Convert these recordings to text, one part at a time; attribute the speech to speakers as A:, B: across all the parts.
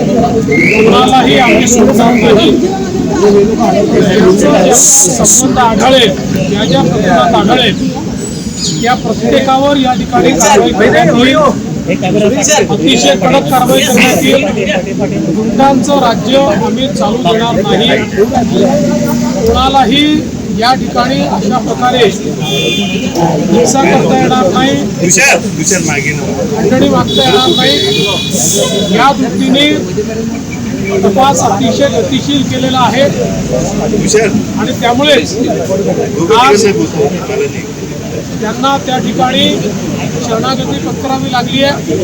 A: कोणालाही आम्ही सोडणार नाही संबंध आढळेल ज्या ज्या प्रकरणात आढळेल त्या प्रत्येकावर या ठिकाणी कारवाई करण्यात येईल अतिशय कडक कारवाई करण्यात येईल गुंडांचं राज्य आम्ही चालू देणार नाही. कोणालाही या ठिकाणी अशा प्रकारे हिंसा करता येणार नाही. खंडणी मागता येणार नाही. या दृष्टीने तपास अतिशय गतिशील केलेला आहे. आणि त्यामुळेच आज त्यांना त्या ठिकाणी शरणागती पत्करावी लागली आहे.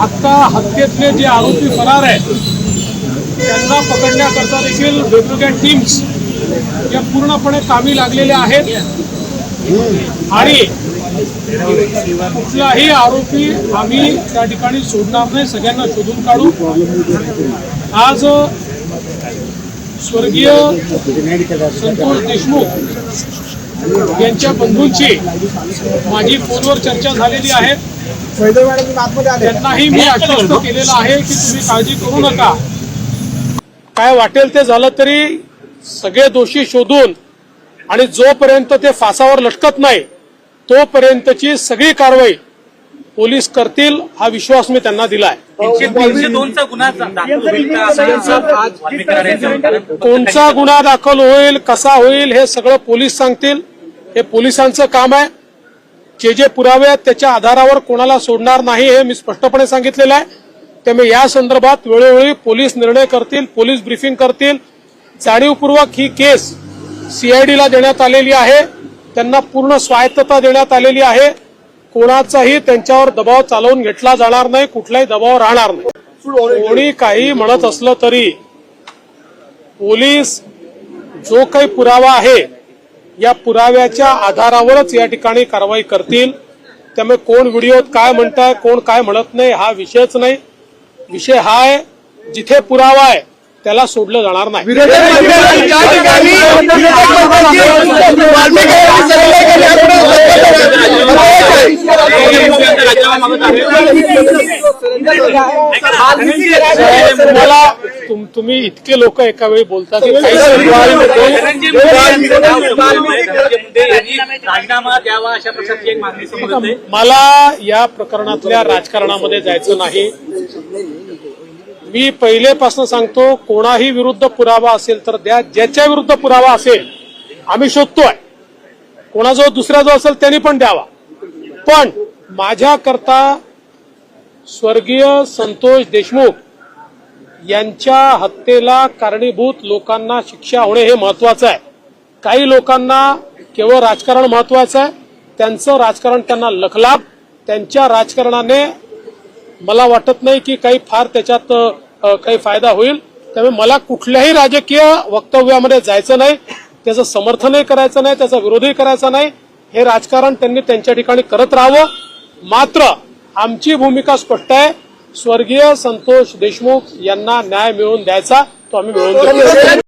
A: आत्ता हत्येतले जे आरोपी फरार आहेत त्यांना पकडण्याकरता देखील वेगवेगळ्या टीम्स या पूर्णपणे कामी लागलेल्या आहेत. आणि कुठलाही आरोपी आम्ही त्या ठिकाणी सोडणार नाही सगळ्यांना शोधून काढू. आज स्वर्गीय संतोष देशमुख यांच्या बंधूंची माझी फोनवर चर्चा झालेली आहे. त्यांनाही मी आश्वस्त केलेलं आहे की तुम्ही काळजी करू नका. काय वाटेल ते झालं तरी सगळे दोषी शोधून आणि जोपर्यंत ते फासावर लटकत नाही तोपर्यंतची सगळी कारवाई पोलीस करतील हा विश्वास मी त्यांना दिलाय. कोणचा गुन्हा दाखल होईल कसा होईल हे सगळं पोलीस सांगतील. हे पोलिसांचं काम आहे. जे जे पुरावे आहेत त्याच्या आधारावर कोणाला सोडणार नाही हे मी स्पष्टपणे सांगितलेलं आहे. त्यामुळे या संदर्भात वेळोवेळी पोलीस निर्णय करतील पोलीस ब्रीफिंग करतील. जाणीवपूर्वक ही केस सीआयडीला देण्यात आलेली आहे. त्यांना पूर्ण स्वायत्तता देण्यात आलेली आहे. कोणाचाही त्यांच्यावर दबाव चालवून घेतला जाणार नाही कुठलाही दबाव राहणार नाही. कोणी काही म्हणत असलं तरी पोलीस जो काही पुरावा आहे या पुराव्याच्या आधारावरच या ठिकाणी कारवाई करतील. त्यामुळे कोण व्हिडिओत काय म्हणताय कोण काय म्हणत नाही हा विषयच नाही. विषय हा आहे जिथे पुरावा आहे त्याला सोडलं जाणार नाही तुम- तुम्ही इतके लोक एका वेळी बोलता की काही
B: धनंजय मुंडे धनंजय मुंडे यांनी राजीनामा द्यावा अशा प्रकारची एक मागणी समोर येते
A: मला या प्रकरणातल्या राजकारणामध्ये जायचं नाही मी पहिलेपासून सांगतो कोणाही विरुद्ध पुरावा असेल तर द्या. ज्याच्या विरुद्ध पुरावा असेल आम्ही शोधतोय. कोणाजवळ दुसरा जो असेल त्यांनी पण द्यावा. पण माझ्याकरता स्वर्गीय संतोष देशमुख यांच्या हत्येला कारणीभूत लोकांना शिक्षा होणे हे महत्वाचं आहे. काही लोकांना केवळ राजकारण महत्वाचं आहे. त्यांचं राजकारण त्यांना लखलाभ त्यांच्या राजकारणाने मला वाटत नाही की काही फार त्याच्यात काही फायदा होईल. त्यामुळे मला कुठल्याही राजकीय वक्तव्यामध्ये जायचं नाही. त्याचं समर्थनही करायचं नाही त्याचा विरोधही करायचा नाही. हे राजकारण त्यांनी त्यांच्या ठिकाणी करत राहावं. मात्र आमची भूमिका स्पष्ट आहे. स्वर्गीय संतोष देशमुख यांना न्याय मिळवून द्यायचा तो आम्ही मिळवून